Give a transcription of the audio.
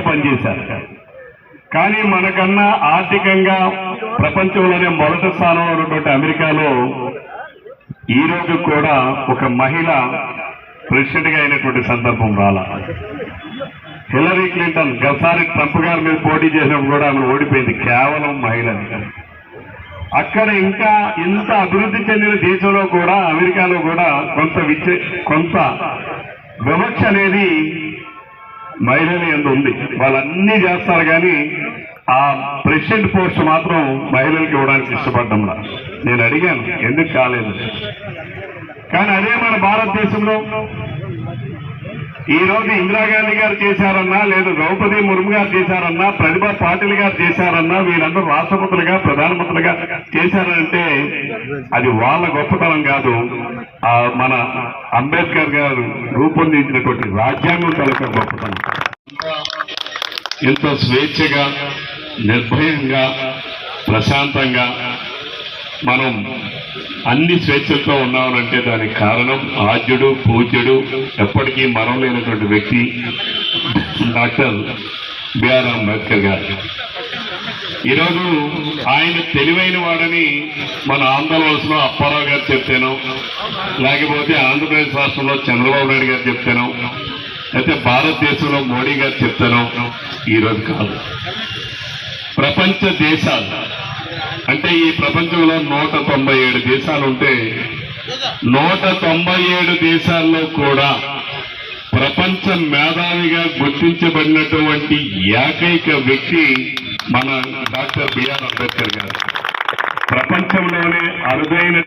పనిచేశారు. కానీ మనకన్నా ఆర్థికంగా ప్రపంచంలోనే మొదటి స్థానంలో ఉన్నటువంటి అమెరికాలో ఈ కూడా ఒక మహిళ ప్రెసిడెంట్గా అయినటువంటి సందర్భం రాల. హిలరీ క్లింటన్ గసారి ట్రంప్ గారి మీద పోటీ చేసినప్పుడు కూడా ఆమె ఓడిపోయింది. కేవలం మహిళని. అక్కడ ఇంకా ఇంత అభివృద్ధి చెందిన దేశంలో కూడా అమెరికాలో కూడా కొంత విచ్చ కొంత వివక్ష అనేది మహిళల ఎందు ఉంది. వాళ్ళన్నీ చేస్తారు కానీ ఆ ప్రెసిడెంట్ పోస్ట్ మాత్రం మహిళలకు ఇవ్వడానికి ఇష్టపడ్డం నేను అడిగాను ఎందుకు కాలేదు? కానీ అదే మన భారతదేశంలో ఈ రోజు ఇందిరాగాంధీ గారు చేశారన్నా లేదు ద్రౌపది ముర్ము గారు చేశారన్నా ప్రతిభా పాటిల్ గారు చేశారన్నా వీరందరూ రాష్ట్రపతులుగా ప్రధానమంత్రులుగా చేశారంటే అది వాళ్ళ గొప్పతనం కాదు. ఆ మన అంబేద్కర్ గారు రూపొందించినటువంటి రాజ్యాంగం తలక గొప్పతనం. ఇంత స్వేచ్ఛగా నిర్భయంగా ప్రశాంతంగా మనం అన్ని స్వేచ్ఛలతో ఉన్నామనంటే దానికి కారణం ఆద్యుడు పూజ్యుడు ఎప్పటికీ మరణం లేనటువంటి వ్యక్తి డాక్టర్ బిఆర్ అంబేద్కర్ గారు. ఈరోజు ఆయన తెలివైన వాడని మన ఆంధ్రప్రదేశ్లో అప్పారావు గారు చెప్తాను లేకపోతే ఆంధ్రప్రదేశ్ రాష్ట్రంలో చంద్రబాబు నాయుడు గారు చెప్తాను అయితే భారతదేశంలో మోడీ గారు చెప్తాను ఈరోజు కాదు. ప్రపంచ దేశాలు అంటే ఈ ప్రపంచంలో నూట తొంభై ఏడు దేశాలు ఉంటే నూట తొంభై ఏడు దేశాల్లో కూడా ప్రపంచ మేధావిగా గుర్తించబడినటువంటి ఏకైక వ్యక్తి మన డాక్టర్ బిఆర్ అంబేద్కర్ గారు. ప్రపంచంలోనే అరుదైన